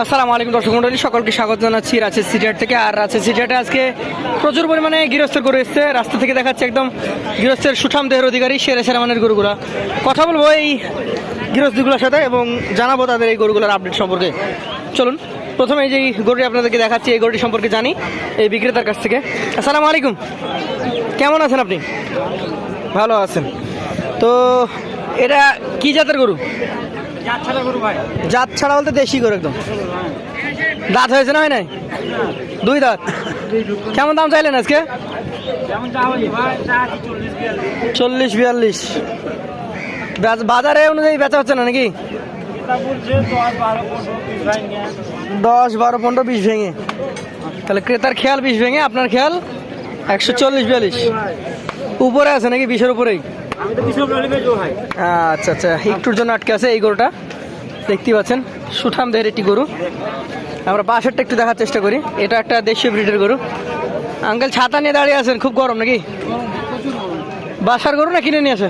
আসসালামু আলাইকুম দর্শক মন্ডলী সকলকে স্বাগত জানাচ্ছি রাজেশ সিটিহাট থেকে। আর রাজেশ সিটিহাটে আজকে প্রচুর পরিমাণে গৃহস্থের গরু এসছে। রাস্তা থেকে দেখাচ্ছে একদম গৃহস্থের সুঠাম দেহের অধিকারী সেরা সেরা মানের গরুগুলা। কথা বলব এই গৃহস্থগুলোর সাথে এবং জানাব তাদের এই গরুগুলোর আপডেট সম্পর্কে। চলুন প্রথমে এই যে গরুটি আপনাদেরকে দেখাচ্ছি এই গরুটি সম্পর্কে জানি এই বিক্রেতার কাছ থেকে। আসসালামু আলাইকুম। কেমন আছেন আপনি? ভালো আছেন। তো এটা কি জাতের গরু? জাত ছাড়া বলতে দেশি গরু একদম। দাঁত হয়েছে না হয় নাই? দুই দাঁত। কেমন দাম চাইলেন আজকে? চল্লিশ বিয়াল্লিশ। বাজ- বাজারে অনুযায়ী বেচা হচ্ছে না নাকি? দশ বারো পনেরো বিশ ভেঙে। তাহলে ক্রেতার খেয়াল বিশ ভেঙে আপনার খেয়াল একশো চল্লিশ বিয়াল্লিশ। উপরে আছে নাকি বিশের উপরেই? আচ্ছা আচ্ছা। একটুর জন্য আটকে আছে এই গরুটা। দেখতেই পাচ্ছেন, সুঠাম দেহের একটি গরু। আমরা পাশেরটা একটু দেখার চেষ্টা করি। এটা একটা দেশীয় ব্রিডের গরু। আঙ্কেল, ছাতা নিয়ে দাঁড়িয়ে আছেন, খুব গরম নাকি? বাসার গরু না কিনে নিয়ে আসে?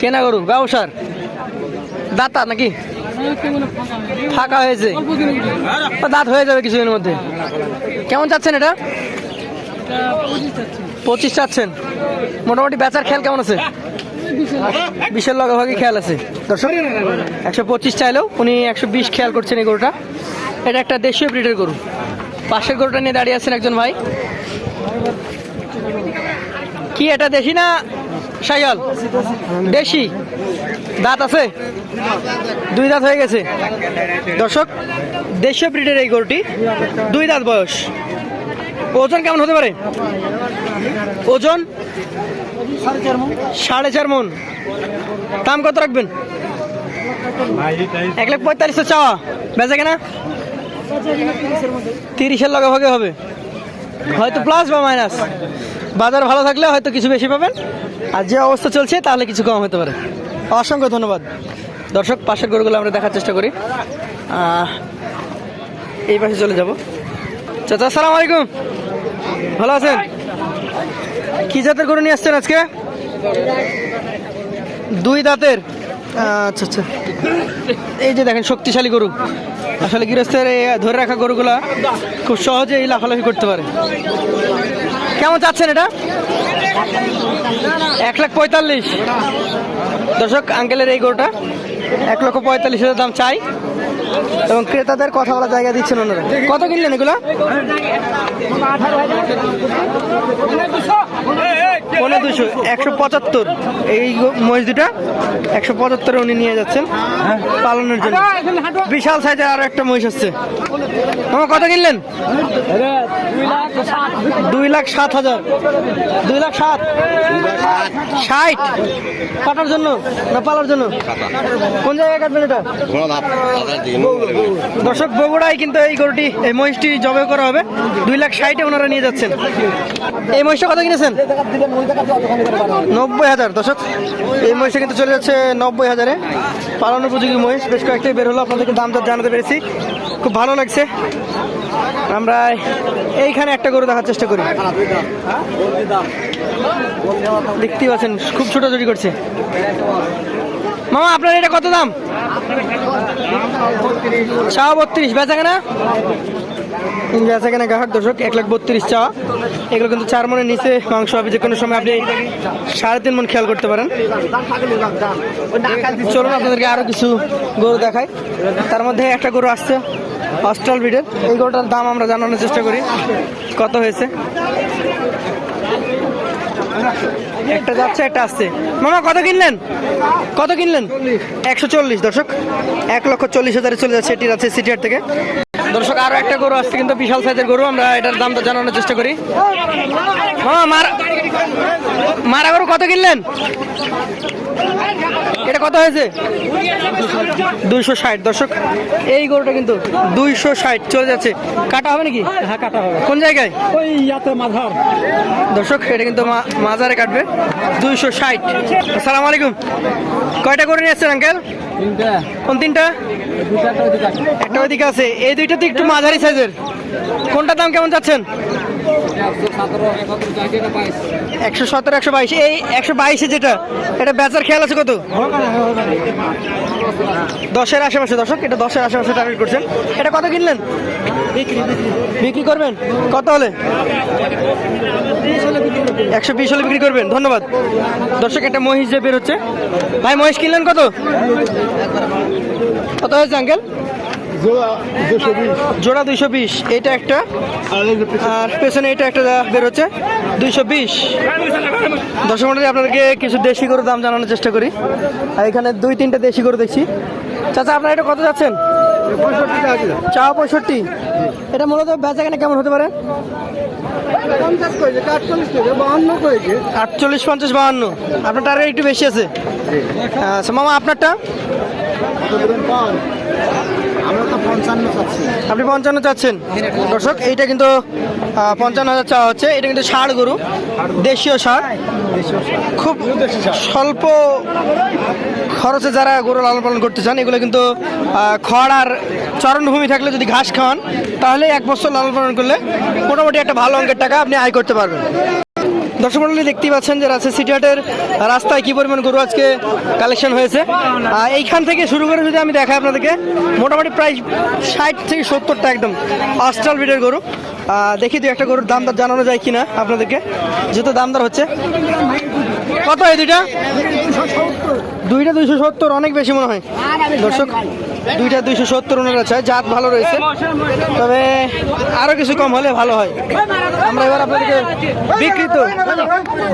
কেনা গরু, ব্যবসার। দাতা নাকি? ফাঁকা হয়েছে। দাঁত হয়ে যাবে কিছুদিনের মধ্যে। কেমন চাচ্ছেন এটা? পঁচিশ চাচ্ছেন। মোটামুটি বেচার খেয়াল কেমন আছে? বিশের লগাভাগি খেয়াল আছে। দর্শক একশো পঁচিশ চাইলেও উনি একশো বিশ খেয়াল করছেন এই গরুটা। এটা একটা দেশীয় ব্রিডের গরু। পাশের গরুটা নিয়ে দাঁড়িয়ে আছেন একজন ভাই। কি এটা দেশি না সাইয়াল দেশি। দাঁত আছে? দুই দাঁত হয়ে গেছে। দর্শক দেশীয় ব্রিডের এই গরুটি দুই দাঁত বয়স। ওজন কেমন হতে পারে? ওজন? সাড়ে চার মন। দাম কত রাখবেন? এক লাখ পঁয়তাল্লিশ চাওয়া। বেচা কেনা? তিরিশের লগে ভাগে হবে। হয়তো প্লাস বা মাইনাস বাজার ভালো থাকলে হয়তো কিছু বেশি পাবেন। আর যে অবস্থা চলছে, তাহলে কিছু কম হতে পারে। অসংখ্য ধন্যবাদ। দর্শক, পাশের গরুগুলো আমরা দেখার চেষ্টা করি। এই পাশে চলে যাব। চাচা, আসসালামু আলাইকুম। ভালো আছেন? কি জাতের গরু নিয়ে আসছেন আজকে? দুই দাঁতের। আচ্ছা আচ্ছা। এই যে দেখেন, শক্তিশালী গরু। আসলে গৃহস্থের এই ধরে রাখা গরুগুলা খুব সহজেই লাফালাফি করতে পারে। কেমন চাচ্ছেন এটা? এক লাখ পঁয়তাল্লিশ। দর্শক আঙ্কেলের এই গরুটা এক লক্ষ পঁয়তাল্লিশ হাজার দাম চাই। এবং ক্রেতাদের কথা বলার জায়গা দিচ্ছেন ওনারা। কত কিনলেন এগুলো? পনেরো দুশো, একশো পঁচাত্তর। এই মহিষ দুটা, একশো পঁচাত্তরে উনি নিয়ে যাচ্ছেন পালনের জন্য। বিশাল সাইজের আরও একটা মহিষ আসছে মামা, কত কিনলেন? দুই লাখ সাত হাজার। দুই লাখ সাত? ষাট। কাটার জন্য না পালার জন্য? কোন জায়গায় কাটবেন এটা? দর্শক, বগুড়ায় কিন্তু এই গরুটি, এই মহিষটি জবে করা হবে। দুই লাখ ষাটে ওনারা নিয়ে যাচ্ছেন। এই মহিষটা কত কিনেছেন? নব্বই হাজার দর্শক। এই মহিষটা কিন্তু চলে যাচ্ছে নব্বই হাজারে। পালন উপযোগী মহিষ বেশ কয়েকটাই বের হলো আপনাদেরকে দাম দর জানাতে পেরেছি। খুব ভালো লাগছে। আমরা এইখানে একটা গরু দেখার চেষ্টা করি। দেখতেই পাচ্ছেন খুব ছোটো ছোটাছুটি করছে। মামা আপনার এটা কত দাম? চা বত্রিশ বেচা কেনা? বেচা কেনা গ্রাহক, দর্শক, এক লাখ বত্রিশ চা এগুলো কিন্তু চার মনের নিচে মাংস হবে, যে কোনো সময় আপনি সাড়ে তিন মন খেয়াল করতে পারেন। চলুন আপনাদেরকে আরও কিছু গরু দেখাই। তার মধ্যে একটা গরু আসছে, অস্ট্রাল ব্রিডের। এই গরুটার দাম আমরা জানানোর চেষ্টা করি। কত হয়েছে? একটা যাচ্ছে, একটা আসছে। মামা, কত কিনলেন? কত কিনলেন? একশো চল্লিশ, দর্শক। এক লক্ষ চল্লিশ হাজারে চলে যাচ্ছে এটির আছে সিটিয়ার থেকে। দর্শক আরও একটা গরু আসছে কিন্তু বিশাল সাইজের গরু আমরা এটার দামটা জানানোর চেষ্টা করি। মারা মারা গরু কত কিনলেন? এটা কত হয়েছে? দুইশো ষাট। দর্শক এই গরুটা কিন্তু দুইশো ষাট চলে যাচ্ছে। কাটা হবে নাকি? হ্যাঁ কাটা হবে। কোন জায়গায়? ওই ইয়াতে মাধার দর্শক এটা কিন্তু মা- মাজারে কাটবে। দুইশো ষাট। আসসালামু আলাইকুম। কয়টা গরু নিয়ে আসছেন আঙ্কেল? কোন তিনটা। একটা ওইদিকে আছে। এই দুইটা তো একটু মাঝারি সাইজের। কোনটার দাম কেমন যাচ্ছেন? একশো সতেরো একশো বাইশ। এই একশো বাইশে যেটা এটা বেচার খেয়াল আছে কত? দশের আশেপাশে। দর্শক এটা দশের আশেপাশে টার্গেট করছেন। এটা কত কিনলেন? বিক্রি করবেন? কত হলে? একশো পিস হলে বিক্রি করবেন, ধন্যবাদ। দর্শক, একটা মহিষ যে বেরোচ্ছে ভাই, মহিষ কিনলেন কত? কত হয়েছে আঙ্কেল জোড়া দুইশো বিশ। এটা একটা? আর পেছনে এটা একটা বের হচ্ছে দুইশো বিশ। দর্শক মন্ডলী আপনাদেরকে কিছু দেশি গরুর দাম জানানোর চেষ্টা করি। আর এখানে দুই তিনটা দেশি গরু দেখছি। চাচা আপনারা এটা কত যাচ্ছেন? চা পঁয়ষট্টি। এটা মূলত বেচা কেনা কেমন হতে পারে? আটচল্লিশ পঞ্চাশ বাহান্ন। আপনার টার্গেট একটু বেশি আছে। আচ্ছা মামা আপনারটা? আপনি পঞ্চান্ন চাচ্ছেন? দর্শক এইটা কিন্তু পঞ্চান্ন হাজার চাওয়া হচ্ছে। এটা কিন্তু ষাড় গরু। দেশীয় ষাড়। খুব স্বল্প খরচে যারা গরু লালন পালন করতে চান এগুলো কিন্তু আহ, খড় আর চরণভূমি থাকলে যদি ঘাস খাওয়ান তাহলে এক বছর লালন পালন করলে মোটামুটি একটা ভালো অঙ্কের টাকা আপনি আয় করতে পারবেন। দর্শক মন্ডলী দেখতেই পাচ্ছেন যে রাজশাহী সিটিহাটের রাস্তায় কি পরিমাণ গরু আজকে কালেকশন হয়েছে। এইখান থেকে শুরু করে যদি আমি দেখাই আপনাদেরকে, মোটামুটি প্রায় ষাট থেকে সত্তরটা একদম অস্ট্রাল ব্রিডের গরু। দেখি দু একটা গরুর দাম দর জানানো যায় কিনা আপনাদেরকে। যেহেতু দাম দর হচ্ছে। কত এই দুইটা? দুইটা দুইশো সত্তর, অনেক বেশি মনে হয়। দর্শক, দুইটা দুইশো সত্তর ওনারা চায়, জাত ভালো রয়েছে। তবে আরও কিছু কম হলে ভালো হয়। আমরা এবার আপনাদেরকে বিকৃত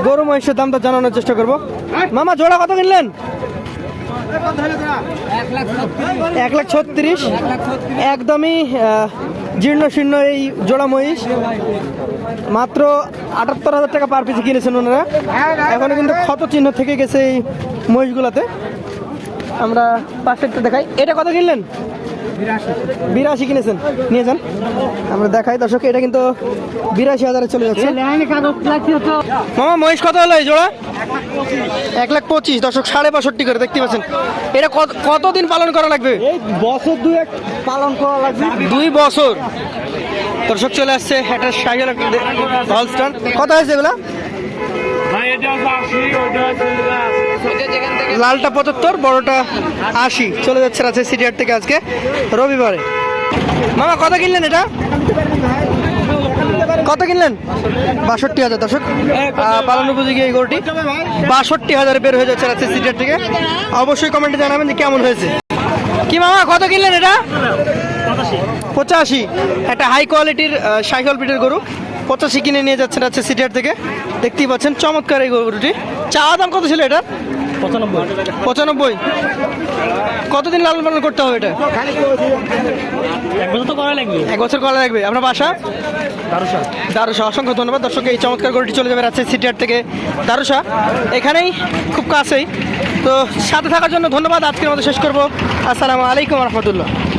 গরু মহিষের দামটা জানানোর চেষ্টা করব। মামা, জোড়া কত কিনলেন? এক লাখ ছত্রিশ। একদমই জীর্ণ শীর্ণ এই জোড়া মহিষ। মাত্র আটাত্তর হাজার টাকা পার পিসে কিনেছেন ওনারা। এখনও কিন্তু ক্ষত চিহ্ন থেকে গেছে এই মহিষগুলাতে। আমরা পাশেরটা দেখাই। এটা কত কিনলেন? বিরাশি কিনেছেন। নিয়ে যান। আমরা দেখাই দর্শক এটা কিন্তু বিরাশি হাজারে চলে যাচ্ছে। মামা মহিষ কত হলো এই জোড়া? এক লাখ পঁচিশ দর্শক সাড়ে বাষট্টি করে দেখতে পাচ্ছেন। এটা কত কতদিন পালন করা লাগবে? বছর দুই এক পালন করা লাগবে। দুই বছর। দর্শক চলে আসছে একটা সাইকেল হলস্টান কত হয়েছে এগুলা? লালটা পঁচাত্তর বড়টা আশি। চলে যাচ্ছে রাজশাহী সিটিহাট থেকে আজকে রবিবারে। মামা কত কিনলেন এটা? কত কিনলেন? বাষট্টি হাজার, দর্শক। পালন উপযোগী এই গরুটি। বাষট্টি হাজার বের হয়ে যাচ্ছে রাজশাহী সিটিহাট থেকে। অবশ্যই কমেন্টে জানাবেন যে কেমন হয়েছে। কি মামা, কত কিনলেন এটা? পঁচাশি। একটা হাই কোয়ালিটির সাইকেল ব্রিডের গরু। পঁচাশি কিনে নিয়ে যাচ্ছেন আচ্ছা সিটিহাট থেকে। দেখতেই পাচ্ছেন, চমৎকার এই গরুটি। চাওয়া দাম কত ছিল এটা পঁচানব্বই। কতদিন লালন পালন করতে হবে এটা? এক বছর করা লাগবে। আপনার বাসা? দারুসা। অসংখ্য ধন্যবাদ। দর্শক এই চমৎকার গরুটি চলে যাবে রাজশাহী সিটিহাট থেকে। দারুসা এখানেই খুব কাছেই। তো সাথে থাকার জন্য ধন্যবাদ। আজকের মতো শেষ করব। আসসালামু আলাইকুম রহমতুল্লাহ।